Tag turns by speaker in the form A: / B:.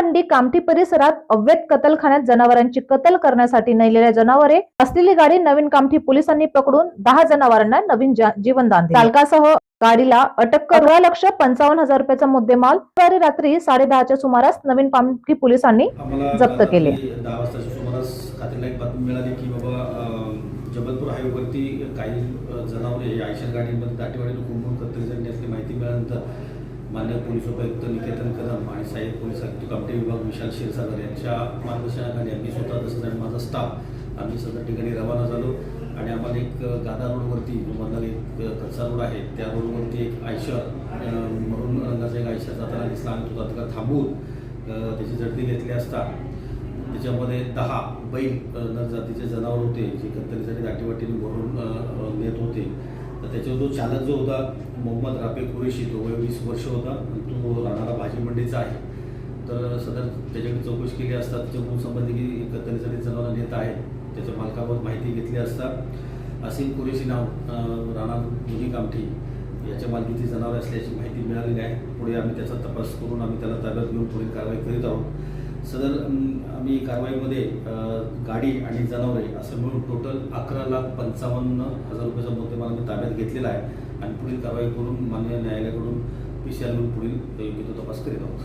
A: मंडी कामठी परिसरात अवैध कतलखान्यात जनावरांची कत्ल करण्यासाठी नेलेल्या जनावरे असलेली गाडी नवीन कामठी पोलिसांनी पकडून दहा जनावरांना नवीन जीवनदान. चालकासह गाडीला अटक अकरा लक्ष पंचावन्न हजार रुपयाचा मुद्देमाल बुधवारी रात्री साडेदहाच्या सुमारास नवीन कामठी पोलिसांनी जप्त
B: काल दहा वाजताच्या सुमारास खात्रीला एक बातमी मिळाली की बाबा जबलपूर हायवेवरती काही जनावरे आयशर गाडीमध्ये दाटीवाडीनं कुंभून कत्तल झाली असली माहिती मिळाल्यानंतर मान्य पोलीस उपायुक्त निकेतन कदम आणि सहाय्यक पोलीस आयुक्त कामटे विभाग विशाल क्षीरसागर यांच्या मार्गदर्शनाखाली आम्ही स्वतः तसंच आणि माझा स्टाफ आम्ही सदर ठिकाणी रवाना झालो. आणि आम्हाला एक गादा रोडवरती जो मधला एक कच्चा रोड आहे त्या रोडवरती एक आयशर म्हणून रंगाचा एक आयशर जाताना दिसला आणि तो तात्काळ थांबवून त्याची झडती घेतली असता. त्याच्यामध्ये दहा बैल जातीचे जनावर होते जे कत्तरीसाठी दाटीवाटीने भरून त्याच्यावर जो चालक जो होता मोहम्मद राफे कुरेशी तो वय वीस वर्ष होता तो राहणारा भाजी मंडीचा आहे. तर सदर त्याच्याकडे चौकशी केली असता त्याच्या संबंधित संबंधी की कत्तलीसाठी जनावर नेत आहे त्याच्या मालकावर माहिती घेतली असता असीम कुरेशी नाव राणा मुनी कामठी याच्या मालकीची जनावर असल्याची माहिती मिळालेली आहे. पुढे आम्ही त्याचा तपास करून आम्ही त्याला ताब्यात घेऊन पुढील कारवाई करीत आहोत. सदर आम्ही कारवाईमध्ये गाडी आणि जनावरे असं मिळून टोटल अकरा लाख पंचावन्न हजार रुपयाचा मुद्देमाल आम्ही ताब्यात घेतलेला आहे. आणि पुढील कारवाई करून मान्य न्यायालयाकडून पी सी आर पुढील योग्य तो तपास करीत आहोत.